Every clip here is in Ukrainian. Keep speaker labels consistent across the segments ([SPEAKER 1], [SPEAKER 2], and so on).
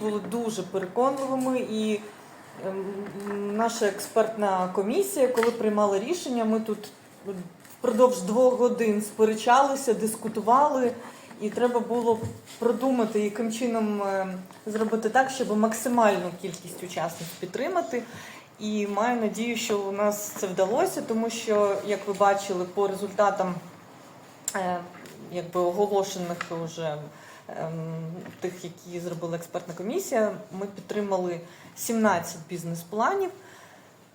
[SPEAKER 1] були дуже переконливими і ем, наша експертна комісія, коли приймала рішення, ми тут впродовж двох годин сперечалися, дискутували, і треба було продумати, яким чином е, зробити так, щоб максимальну кількість учасників підтримати. І маю надію, що у нас це вдалося, тому що, як ви бачили, по результатам е, якби оголошених вже ем, тих, які зробила експертна комісія, ми підтримали 17 бізнес-планів.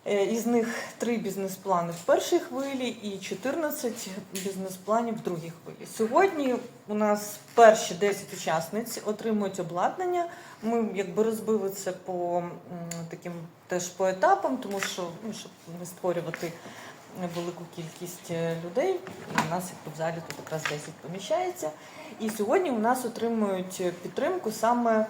[SPEAKER 1] Е, Із них 3 бізнес-плани в першій хвилі і 14 бізнес-планів в другій хвилі. Сьогодні у нас перші 10 учасниць отримують обладнання. Ми якби розбили це по таким теж по етапам, тому що ну, щоб не створювати велику кількість е, людей. І у нас як в залі тут якраз 10 поміщається. І сьогодні у нас отримують підтримку саме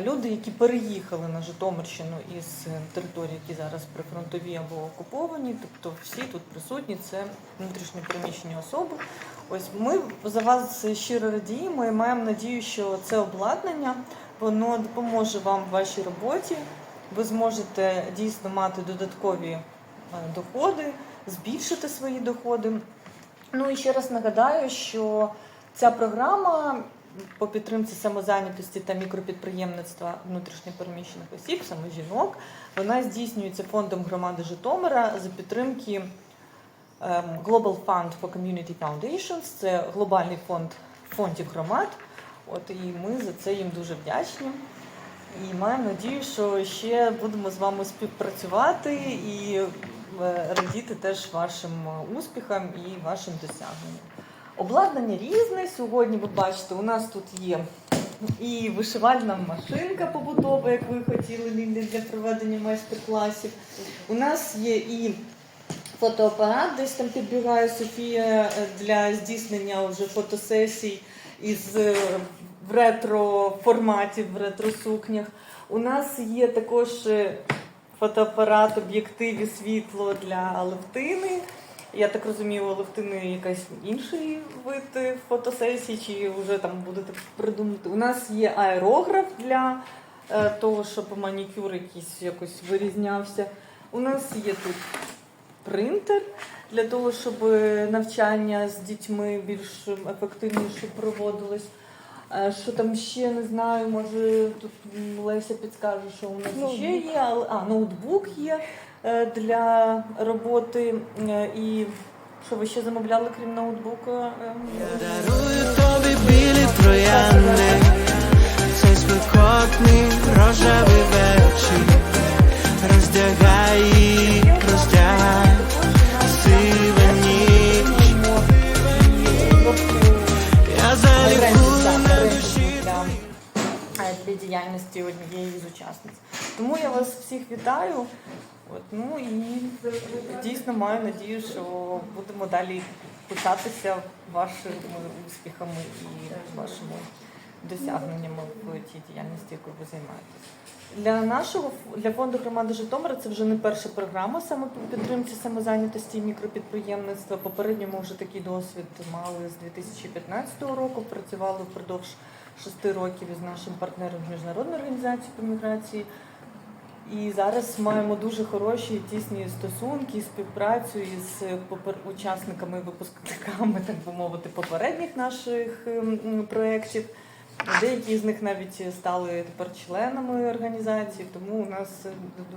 [SPEAKER 1] люди, які переїхали на Житомирщину із е, територій, які зараз прифронтові або окуповані. Тобто всі тут присутні, це внутрішньо переміщені особи. Ось ми за вас щиро радіємо і маємо надію, що це обладнання воно допоможе вам в вашій роботі. Ви зможете дійсно мати додаткові е, доходи, збільшити свої доходи. Ну і ще раз нагадаю, що ця програма по підтримці самозайнятості та мікропідприємництва внутрішньопереміщених осіб, саме жінок, вона здійснюється фондом громади Житомира за підтримки ем, Global Fund for Community Foundations. Це глобальний фонд фондів громад. От і ми за це їм дуже вдячні. І маємо надію, що ще будемо з вами співпрацювати і радіти теж вашим е, успіхам і вашим досягненням. Обладнання різне. Сьогодні ви бачите, у нас тут є і вишивальна машинка побутова, як ви хотіли для проведення майстер-класів. У нас є і фотоапарат, десь там підбігає Софія е, для здійснення вже фотосесій із е, в ретро форматі, в ретро сукнях. У нас є також е, фотоапарат, об'єктив і світло для Алевтини. Я так розумію, у Алевтини якийсь інший вид е, фотосесії, чи вже там будете придумати. У нас є аерограф для е, того, щоб манікюр якийсь якось вирізнявся. У нас є тут принтер для того, щоб навчання з дітьми більш ефективніше проводилось. Е, Що там ще не знаю, може тут Леся підскаже, що у нас ще є, але а ноутбук є е, для роботи. Е, І що ви ще замовляли, крім ноутбука? Всіх вітаю. От, ну і дійсно маю надію, що будемо далі пишатися вашими успіхами і вашими досягненнями в тій діяльності, якою ви займаєтесь. Для нашого для фонду громади Житомира це вже не перша програма саме по підтримці самозайнятості і мікропідприємництва. Попередньо ми вже такий досвід мали з 2015 року. Працювали впродовж шести років із нашим партнером з міжнародної організації по міграції. І зараз маємо дуже хороші тісні стосунки, співпрацю із попер- учасниками, випускниками, так би мовити, попередніх наших ем, проєктів. Деякі з них навіть стали тепер членами організації, тому у нас е,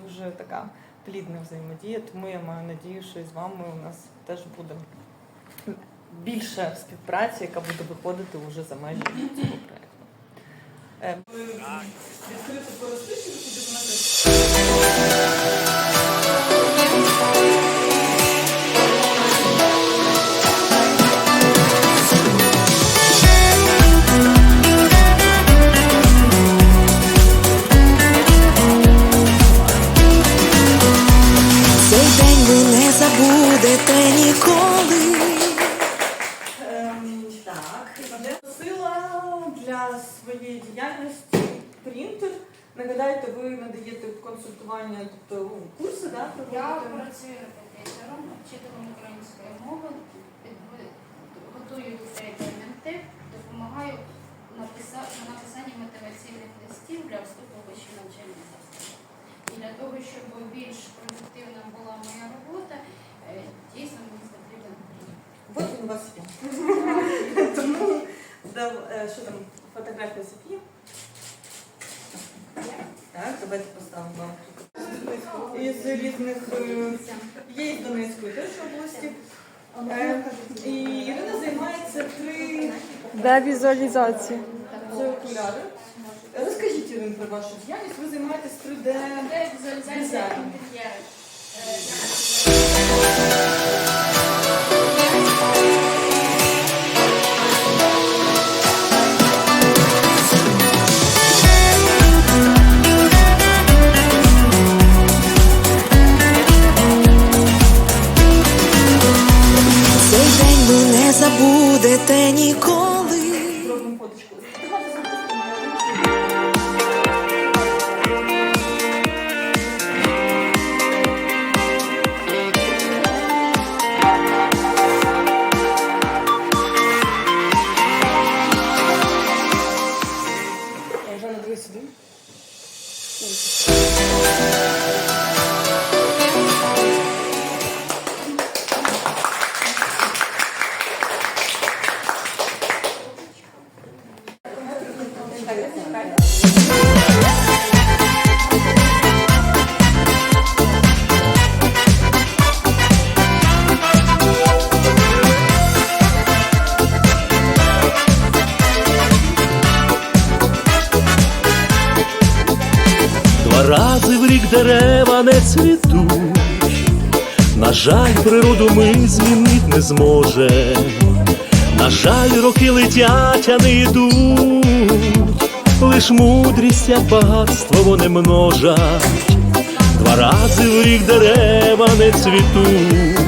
[SPEAKER 1] дуже така плідна взаємодія. Тому я маю надію, що з вами у нас теж буде більше співпраці, яка буде виходити вже за межі цього проєкту. Е, Відкрито поростити, куди вона принтер. Нагадайте, ви надаєте консультування, тобто ну, курси, да,
[SPEAKER 2] Я
[SPEAKER 1] проводите?
[SPEAKER 2] працюю репетитором, вчителем української мови, готую дітей до НМТ, допомагаю написа- на написання мотиваційних листів для вступу в вищі навчальні заклади. І для того, щоб більш продуктивна була моя робота, е, дійсно мені потрібен приїзд.
[SPEAKER 1] От він у вас є. Тому е, що там, фотографія Софії? Так, давайте поставимо вам. Із різних е, є із Донецької теж області. Е, І Ірина займається три
[SPEAKER 3] Де візуалізація?
[SPEAKER 1] це окуляри. Розкажіть Ірина про вашу діяльність. Ви займаєтесь 3D.
[SPEAKER 4] Не забудете ніколи.
[SPEAKER 1] Жанна, сюди.
[SPEAKER 5] Не цвітуть, на жаль, природу ми змінить не зможем. На жаль, роки летять, а не йдуть, лиш мудрість, як багатство вони множать. Два рази в рік дерева не цвітуть,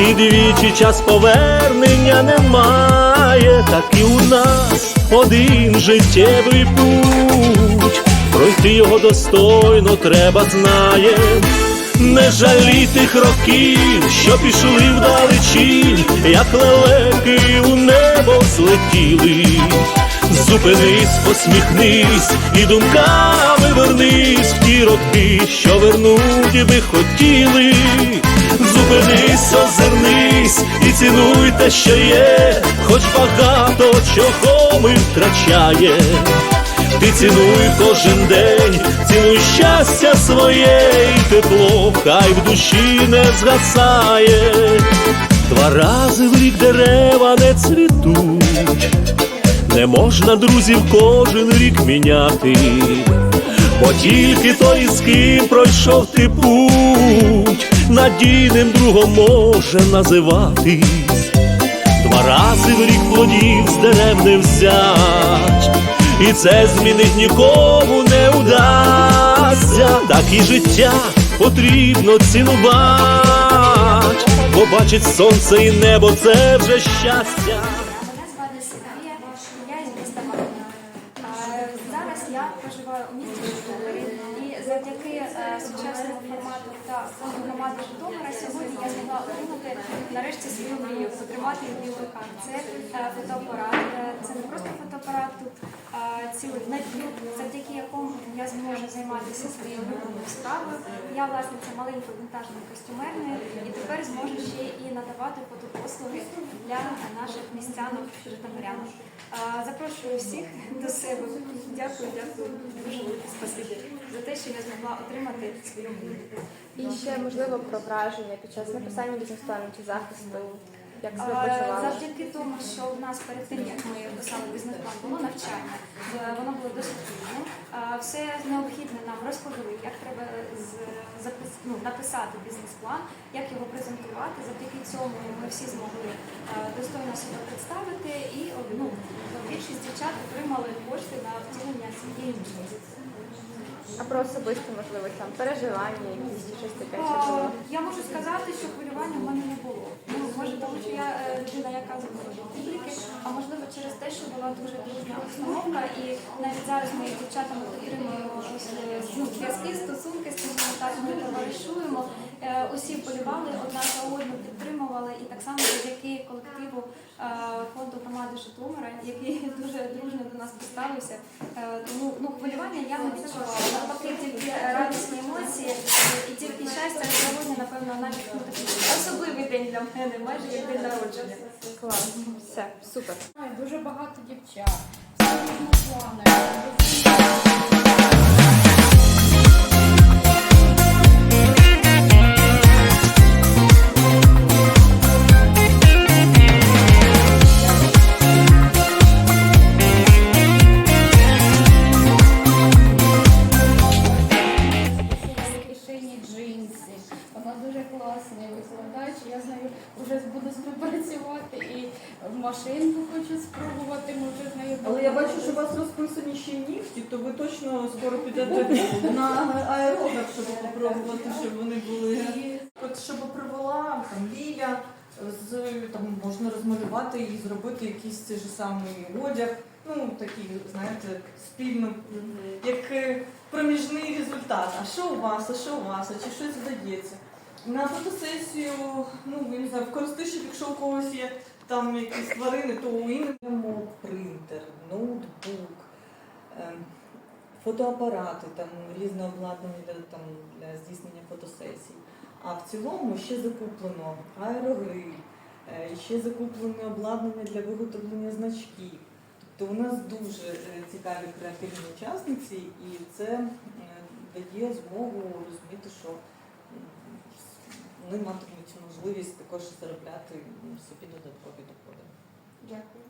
[SPEAKER 5] і двічі час повернення немає, так і у нас один життєвий путь. Пройти його достойно треба знає, не жалій тих років, що пішли вдалечінь, як лелеки у небо злетіли. Зупинись, посміхнись і думками вернись в ті роки, що вернуть би хотіли. Зупинись, озирнись і цінуй те, що є, хоч багато чого ми втрачає. Ти цінуй кожен день, цінуй щастя своє і тепло, хай в душі не згасає. Два рази в рік дерева не цвітуть, не можна друзів кожен рік міняти, бо тільки той, з ким пройшов ти путь, надійним другом може називатись. Два рази в рік плодів з дерев не взять, і це змінить нікому не удасться, так і життя потрібно цінувати, побачить сонце і небо це вже щастя.
[SPEAKER 6] Мене звати Софія, я із міста Марина. Е, Зараз я проживаю у місті Житомирі і завдяки е, сучасному формату та фонду громади Житомира сьогодні я змогла отримати нарешті свою мрію, потримати її. Це е, фотоапарат, Е, це не просто фотоапарат, тут цілий надбір, завдяки якому я зможу займатися своєю улюбленою справою. Я власниця маленької вінтажної костюмерної і тепер зможу ще і надавати фотопослуги для наших містянок житомирянок. Е, Запрошую всіх до себе. Дякую, дякую. Дуже велике за те, що я змогла отримати свою мрію.
[SPEAKER 3] І ще можливо про враження під час написання бізнес-плану чи захисту. Як
[SPEAKER 6] Е. Завдяки тому, що у нас перед тим, як ми писали бізнес-план, було навчання, Е, воно було досить вільне. Е, Все необхідне нам розповіли, як треба з- запис- ну, написати бізнес-план, як його презентувати. Завдяки цьому ми всі змогли е, достойно себе представити і ну, більшість дівчат отримали кошти на втілення цієї мрії.
[SPEAKER 3] А про особисті можливо там переживання, якісь чи щось таке чи було?
[SPEAKER 6] Я можу сказати, що хвилювання в мене не було. Ну, може, тому що я е, людина, яка заходить публіки, а можливо через те, що була дуже дружня обстановка, і навіть зараз ми з дівчатами отримуємо е, ну, зв'язки, стосунки, скажімо так, ми товаришуємо. Е, е, усі вболівали, одна за одну підтримували, і так само завдяки колективу е, громади Житомира, який дуже дружно до нас поставився. Е, Тому ну, хвилювання я не відчувала. Навпаки, тільки радісні емоції і тільки щастя, сьогодні, напевно, навіть ну, такий особливий день для мене, майже як день народження.
[SPEAKER 3] Клас. Все, супер.
[SPEAKER 2] Дуже багато дівчат. Всі вже буду співпрацювати і в машинку хочу спробувати. Ми вже з нею
[SPEAKER 1] Але я бачу, що у вас розписані ще нігті, то ви точно скоро підете на аеробах, щоб попробувати, щоб вони були. От щоб провела там Ліля, з там можна розмалювати і зробити якийсь цей же самий одяг. Ну такий, знаєте, спільно, як е, проміжний результат. А що у вас, а що у вас, а чи щось вдається? На фотосесію, ну я не знаю, Коростиші, якщо у когось є там якісь тварини, то у іншому принтер, ноутбук, ем, фотоапарати, там різне обладнання для, там, для здійснення фотосесій. А в цілому ще закуплено аерогриль, е, ще закуплене обладнання для виготовлення значків. Тобто у нас дуже е, цікаві креативні учасниці, і це е, дає змогу розуміти, що вони матимуть можливість також заробляти собі додаткові доходи.
[SPEAKER 3] Дякую.